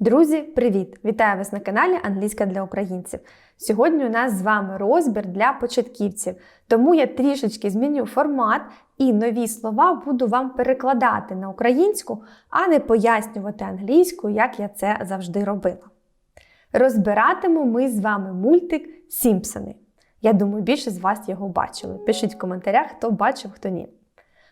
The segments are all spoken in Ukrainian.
Друзі, привіт! Вітаю вас на каналі Англійська для українців. Сьогодні у нас з вами розбір для початківців, тому я трішечки зміню формат і нові слова буду вам перекладати на українську, а не пояснювати англійською, як я це завжди робила. Розбиратимемо ми з вами мультик Сімпсони. Я думаю, більше з вас його бачили. Пишіть в коментарях, хто бачив, хто ні.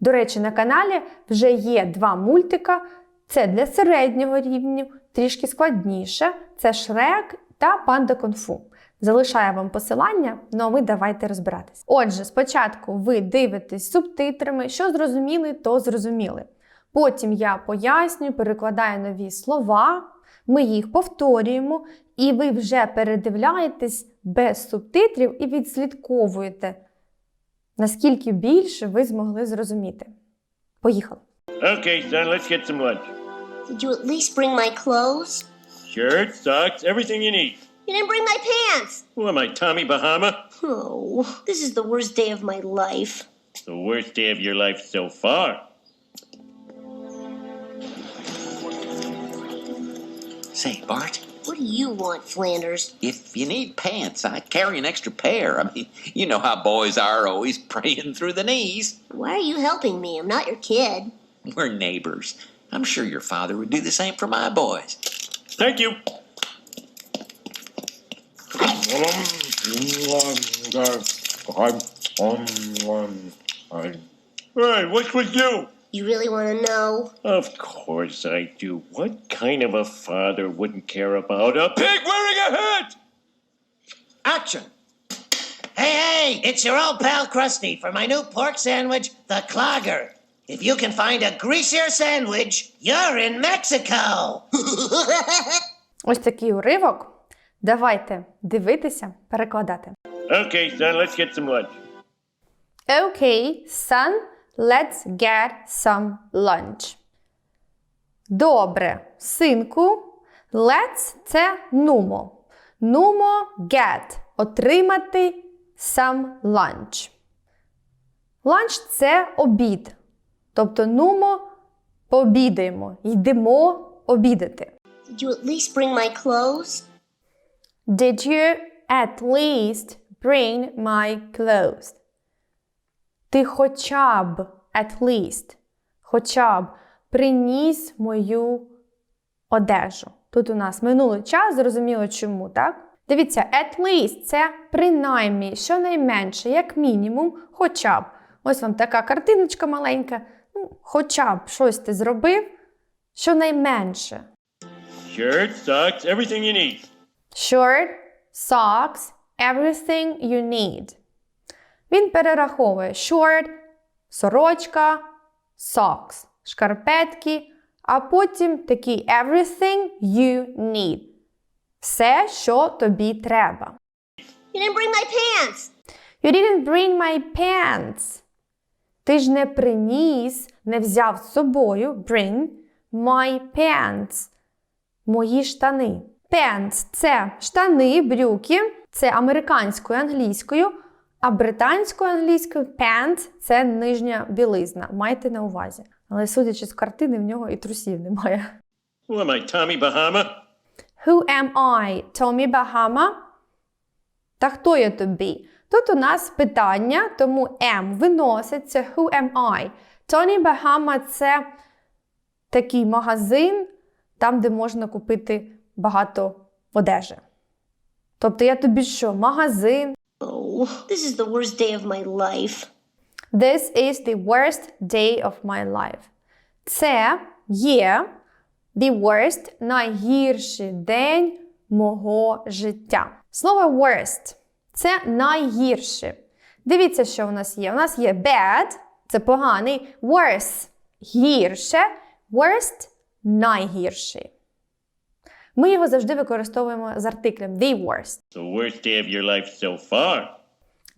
До речі, на каналі вже є два мультика. Це для середнього рівню, трішки складніше. Це Шрек та Панда Конфу. Залишаю вам посилання, ну а ми давайте розбиратись. Отже, спочатку ви дивитесь субтитрами, що зрозуміли, то зрозуміли. Потім я пояснюю, перекладаю нові слова, ми їх повторюємо, і ви вже передивляєтесь без субтитрів і відслідковуєте, наскільки більше ви змогли зрозуміти. Поїхали! Okay, son, let's get some lunch. Did you at least bring my clothes? Shirt, socks, everything you need. You didn't bring my pants. Who am I, Tommy Bahama? Oh, this is the worst day of my life. It's the worst day of your life so far. Say, Bart, What do you want, Flanders? if you need pants, I carry an extra pair. I mean, you know how boys are always praying through the knees. Why are you helping me? I'm not your kid. We're neighbors. I'm sure your father would do the same for my boys. Thank you. Right, what's with you? You really want to know? Of course I do. What kind of a father wouldn't care about a pig wearing a hat? Action! Hey, hey, it's your old pal Krusty for my new pork sandwich, the Clogger. If you can find a greasier sandwich, you're in Mexico! Ось такий уривок. Давайте дивитися, перекладати. Okay, son, let's get some lunch. Okay, son, let's get some lunch. Добре, синку. Let's це нумо. Нумо get отримати some lunch. Ланч це обід. Тобто нумо пообідаємо, йдемо обідати. Did you at least bring my clothes? Did you at least bring my clothes? Ти хоча б at least, хоча б приніс мою одежу. Тут у нас минулий час, зрозуміло чому, так? Дивіться, at least це принаймні, щонайменше, як мінімум, хоча б. Ось вам така картиночка маленька. Ну, хоча б щось ти зробив, щонайменше. Shirt, socks, everything you need. Shirt, socks, everything you need. Він перераховує short, сорочка, socks, шкарпетки, а потім такий everything you need. Все, що тобі треба. You didn't bring my pants. You didn't bring my pants. Ти ж не приніс, не взяв з собою bring my pants. Мої штани. Pants – це штани, брюки, це американською англійською, а британською англійською pants – це нижня білизна. Майте на увазі. Але судячи з картини, в нього і трусів немає. Who am I, Tommy Bahama? Who am I? Tommy Bahama? Та хто я тобі? Тут у нас питання, тому am виноситься. Who am I? Tony Bahama – це такий магазин, там, де можна купити багато одежі. Тобто я тобі що, магазин? Oh, this is the worst day of my life. This is the worst day of my life. Це є the worst – найгірший день мого життя. Слово worst – це найгірше. Дивіться, що у нас є. У нас є bad – це поганий, worse – гірше, worst – найгірший. Ми його завжди використовуємо з артиклем the worst. The worst day of your life so far.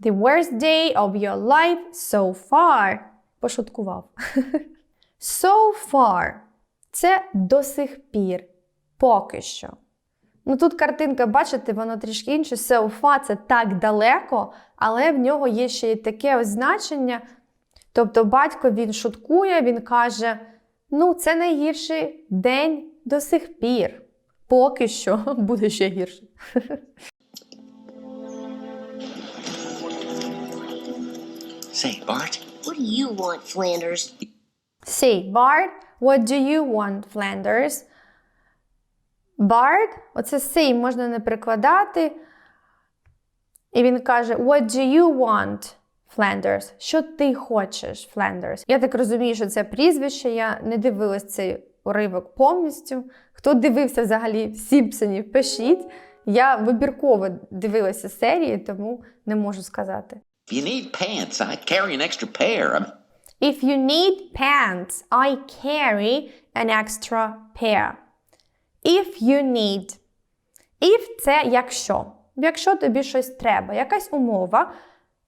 The worst day of your life so far. Пошуткував. so far. Це до сих пір. Поки що. Ну тут картинка, бачите, воно трішки інше. Far – це так далеко, але в нього є ще й таке ось значення. Тобто батько він шуткує, він каже: ну, це найгірший день до сих пір. Поки що буде ще гірше. Say, Bart, What do you want, Flanders? Say, Bart, what do you want, Flanders? Bart, оце say можна не перекладати. І він каже: What do you want, Flanders? Що ти хочеш, Flanders? Я так розумію, що це прізвище. Я не дивилась цей уривок повністю. Хто дивився взагалі Сімпсонів, пишіть. Я вибірково дивилася серії, тому не можу сказати. if you need pants, I carry an extra pair. If you need pants, I carry an extra pair. If you need. If це якщо. Якщо тобі щось треба, якась умова.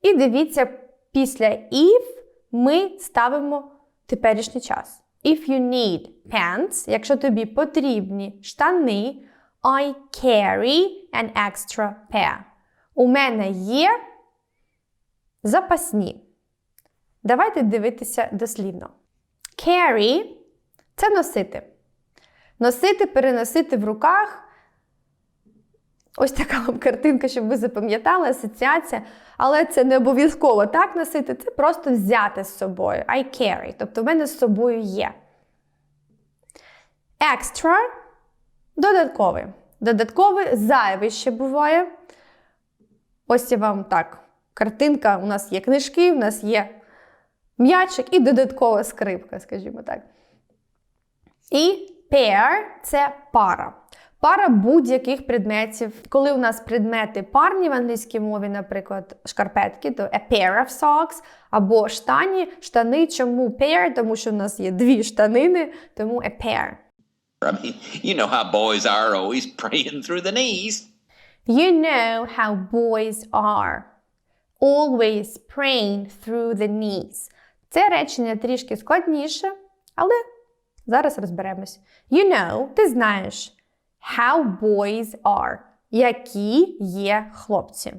І дивіться, після if ми ставимо теперішній час. If you need pants, якщо тобі потрібні штани, I carry an extra pair. У мене є запасні. Давайте дивитися дослівно. Carry – це носити. Носити, переносити в руках. Ось така вам картинка, щоб ви запам'ятали, асоціація. Але це не обов'язково так носити, це просто взяти з собою. I carry. Тобто в мене з собою є. Extra – додатковий. Додатковий зайвий ще буває. Ось я вам так. Картинка, у нас є книжки, у нас є м'ячик і додаткова скрипка, скажімо так. І pair – це пара. Пара будь-яких предметів. Коли у нас предмети парні в англійській мові, наприклад, шкарпетки, то a pair of socks, або штані, штани. Чому pair? Тому що у нас є дві штанини, тому a pair. I mean, you know how boys are always praying through the knees. You know how boys are. Always praying through the knees. Це речення трішки складніше, але зараз розберемось. You know, ти знаєш, how boys are. Які є хлопці.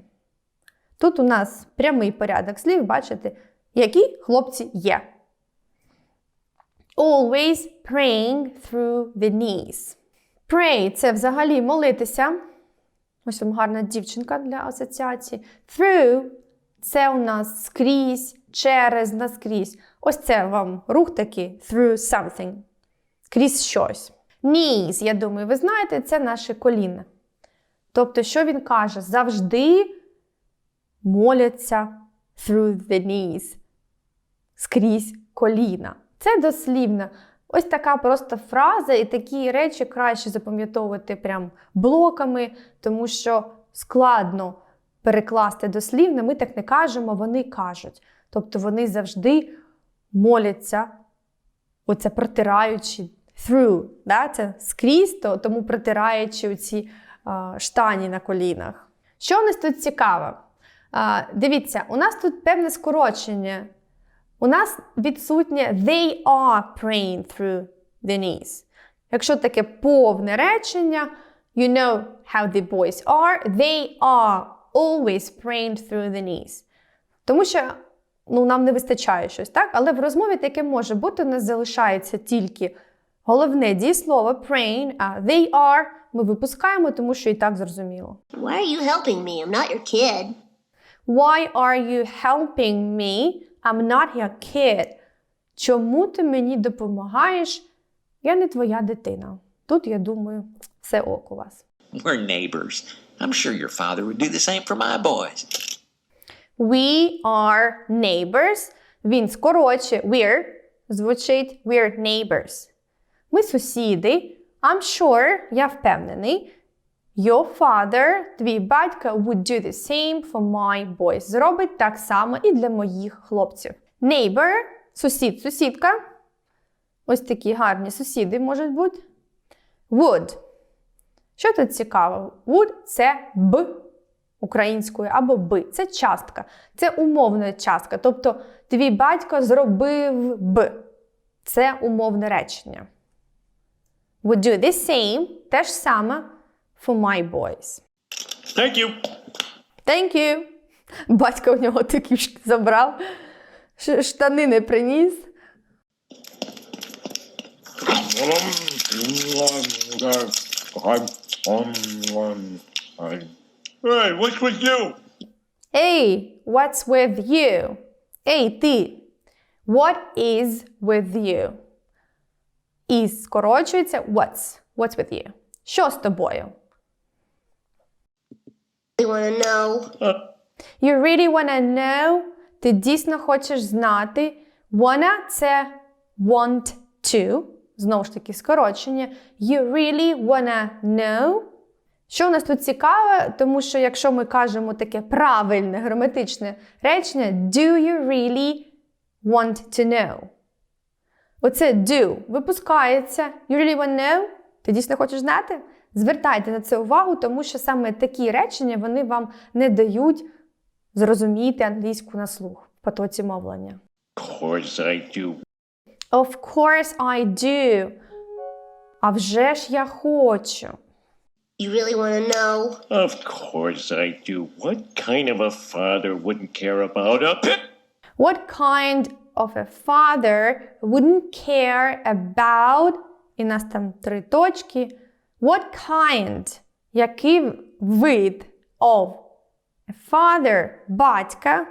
Тут у нас прямий порядок слів, бачите, які хлопці є. Always praying through the knees. Pray – це взагалі молитися. Ось вам гарна дівчинка для асоціації. Through це у нас скрізь, через, наскрізь. Ось це вам рух такий through something. Крізь щось. Knees, я думаю, ви знаєте, це наше коліна. Тобто, що він каже? Завжди моляться through the knees. Скрізь коліна. Це дослівно. Ось така просто фраза, і такі речі краще запам'ятовувати прям блоками, тому що складно перекласти дослівно. Ми так не кажемо, вони кажуть. Тобто вони завжди моляться, оце протираючи through, да? це скрізь, то, тому протираючи оці а, штані на колінах. Що у нас тут цікаво? А, дивіться, у нас тут певне скорочення. У нас відсутнє they are praying through the knees. Якщо таке повне речення, you know how the boys are, they are always praying through the knees. Тому що ну, нам не вистачає щось, так? Але в розмові таке може бути, у нас залишається тільки головне дієслово praying, а they are ми випускаємо, тому що і так зрозуміло. Why are you helping me? I'm not your kid. Why are you helping me? I'm not your kid. Чому ти мені допомагаєш? Я не твоя дитина. Тут, я думаю, все ок у вас. We're neighbors. I'm sure your father would do the same for my boys. We are neighbors. Він скороче. We're звучить we're neighbors. Ми сусіди. I'm sure, я впевнений. Your father, твій батько, would do the same for my boys. Зробить так само і для моїх хлопців. Neighbor – сусід, сусідка. Ось такі гарні сусіди можуть бути. Would. Що тут цікаво? Would – це б українською або би. Це частка. Це умовна частка. Тобто твій батько зробив б. Це умовне речення. Would do the same, те ж саме for my boys. Thank you. Thank you. Батько в нього такі ж забрав. Ш- Штани не приніс. I'm, um, um, I'm, hey, what's with you? Hey, what's with you? Ей, ти. What is with you? Is скорочується what's. What's with you? Що з тобою? You want to know? You really wanna know? Ти дійсно хочеш знати. Wanna – це want to. Знову ж таки, скорочення. You really wanna know? Що у нас тут цікаве, тому що якщо ми кажемо таке правильне граматичне речення, do you really want to know? Оце do випускається. You really want to know? Ти дійсно хочеш знати? Звертайте на це увагу, тому що саме такі речення вони вам не дають зрозуміти англійську на слух в потоці мовлення. Of course I do. Of course I do. А вже ж я хочу. You really want to know? Of course I do. What kind of a father wouldn't care about a pit? What kind of a father wouldn't care about, і нас там три точки. What kind, який вид of a father, батька,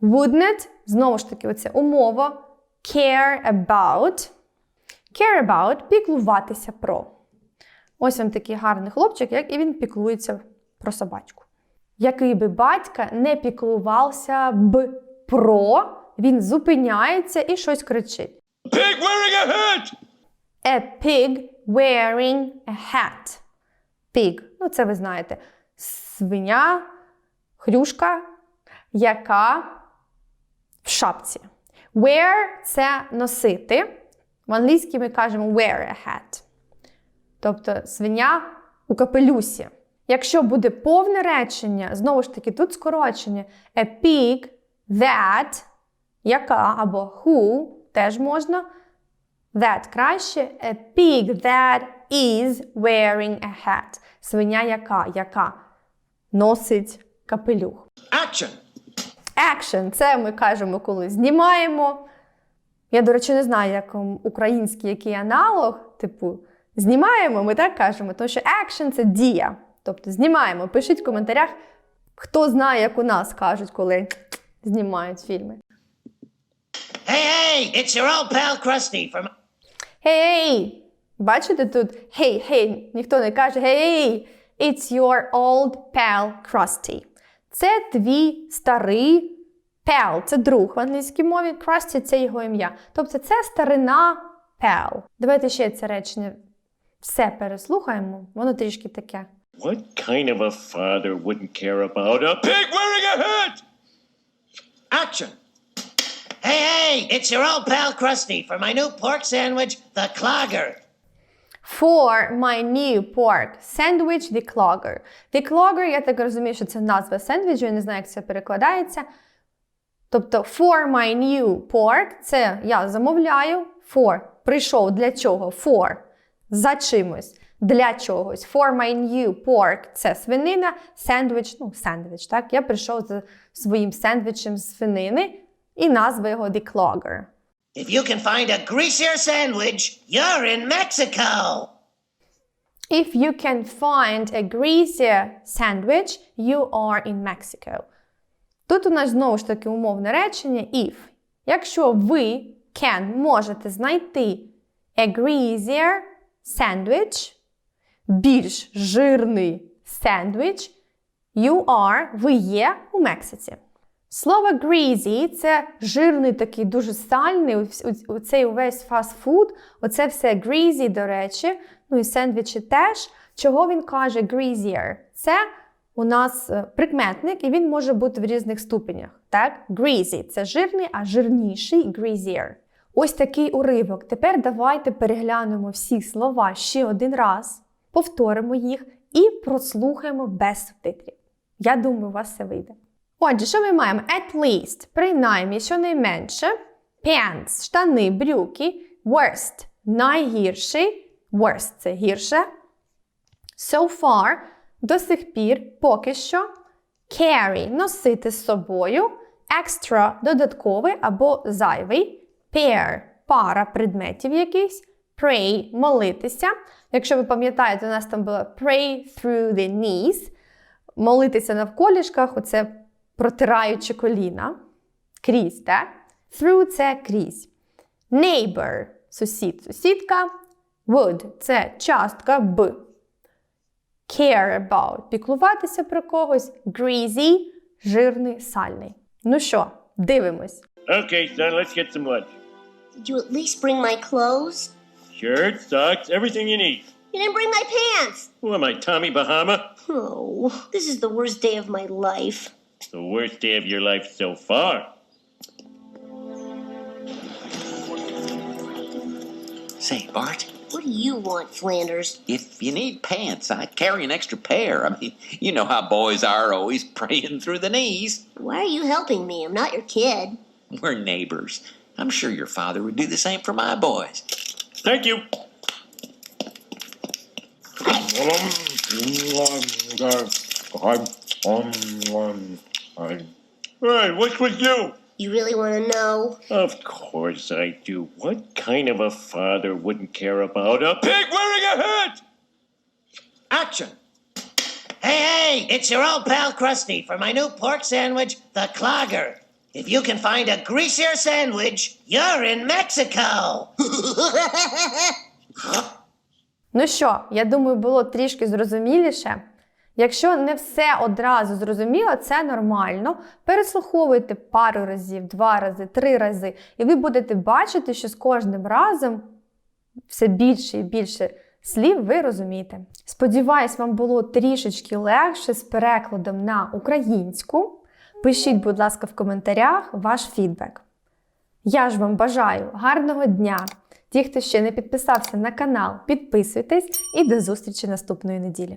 wouldn't, знову ж таки, оце умова, care about. Care about – піклуватися про. Ось він такий гарний хлопчик, як і він піклується про собачку. Який би батька не піклувався б про, він зупиняється і щось кричить. Pig wearing a hat! A pig wearing a hat. Pig. Ну, це ви знаєте. Свиня, хрюшка, яка в шапці. Wear – це носити. В англійській ми кажемо wear a hat. Тобто свиня у капелюсі. Якщо буде повне речення, знову ж таки, тут скорочення. A pig that, яка або who теж можна. That краще. A pig that is wearing a hat. Свиня яка, яка носить капелюх. Action! Action – це ми кажемо, коли знімаємо. Я, до речі, не знаю, як український який аналог, типу, знімаємо, ми так кажемо, тому що action – це дія. Тобто знімаємо. Пишіть в коментарях, хто знає, як у нас кажуть, коли знімають фільми. Hey, hey, it's your old pal Krusty from. Hey! hey! Бачите тут hey, hey, ніхто не каже hey, it's your old pal Krusty. Це твій старий pal, це друг в англійській мові, Krusty – це його ім'я. Тобто це старина pal. Давайте ще це речення все переслухаємо, воно трішки таке. What kind of a father wouldn't care about a pig wearing a hat? Action! Hey, hey, it's your old pal Krusty for my new pork sandwich, the Clogger. For my new pork sandwich declogger. Declogger, я так розумію, що це назва сендвічу, я не знаю, як це перекладається. Тобто, for my new pork це я замовляю. For прийшов для чого? For за чимось. Для чогось. For my new pork це свинина, сендвіч, ну, сендвіч, так? Я прийшов за своїм сендвічем з свинини і назва його declogger. If you can find a greasier sandwich, you're in Mexico. If you can find a greasier sandwich, you are in Mexico. Тут у нас знову ж таки умовне речення if. Якщо ви can можете знайти a greasier sandwich, більш жирний сендвіч, you are, ви є у Мексиці. Слово greasy – це жирний такий, дуже сальний, оцей увесь фастфуд, оце все greasy, до речі, ну і сендвічі теж. Чого він каже greasier? Це у нас е, прикметник, і він може бути в різних ступенях. Так? Greasy – це жирний, а жирніший greasier. Ось такий уривок. Тепер давайте переглянемо всі слова ще один раз, повторимо їх і прослухаємо без субтитрів. Я думаю, у вас все вийде. Отже, що ми маємо? At least, принаймні, щонайменше. Pants – штани, брюки. Worst – найгірший. Worst – це гірше. So far – до сих пір, поки що. Carry – носити з собою. Extra – додатковий або зайвий. Pair – пара предметів якийсь. pray молитися. Якщо ви пам'ятаєте, у нас там було pray through the knees. Молитися навколішках, оце протираючи коліна. Крізь, так? Through це крізь. Neighbor сусід, сусідка. Would це частка Б. Care about піклуватися про когось. Greasy жирний, сальний. Ну що, дивимось. Okay, son, let's get some lunch. Did you at least bring my clothes? Shirts, socks, everything you need. You didn't bring my pants. Who am I, Tommy Bahama? Oh, this is the worst day of my life. The worst day of your life so far. Say, Bart, What do you want, Flanders? if you need pants, I carry an extra pair. I mean, you know how boys are always praying through the knees. Why are you helping me? I'm not your kid. We're neighbors. I'm sure your father would do the same for my boys. Thank you Right, what's with you? You really want to know? Of course I do. What kind of a father wouldn't care about a pig wearing a hat? Action! Hey, hey, it's your old pal Krusty for my new pork sandwich, the Clogger. If you can find a greasier sandwich, you're in Mexico. Ну що, я думаю, було трішки зрозуміліше. Якщо не все одразу зрозуміло, це нормально. Переслуховуйте пару разів, два рази, три рази, і ви будете бачити, що з кожним разом все більше і більше слів ви розумієте. Сподіваюсь, вам було трішечки легше з перекладом на українську. Пишіть, будь ласка, в коментарях ваш фідбек. Я ж вам бажаю гарного дня! Ті, хто ще не підписався на канал, підписуйтесь і до зустрічі наступної неділі.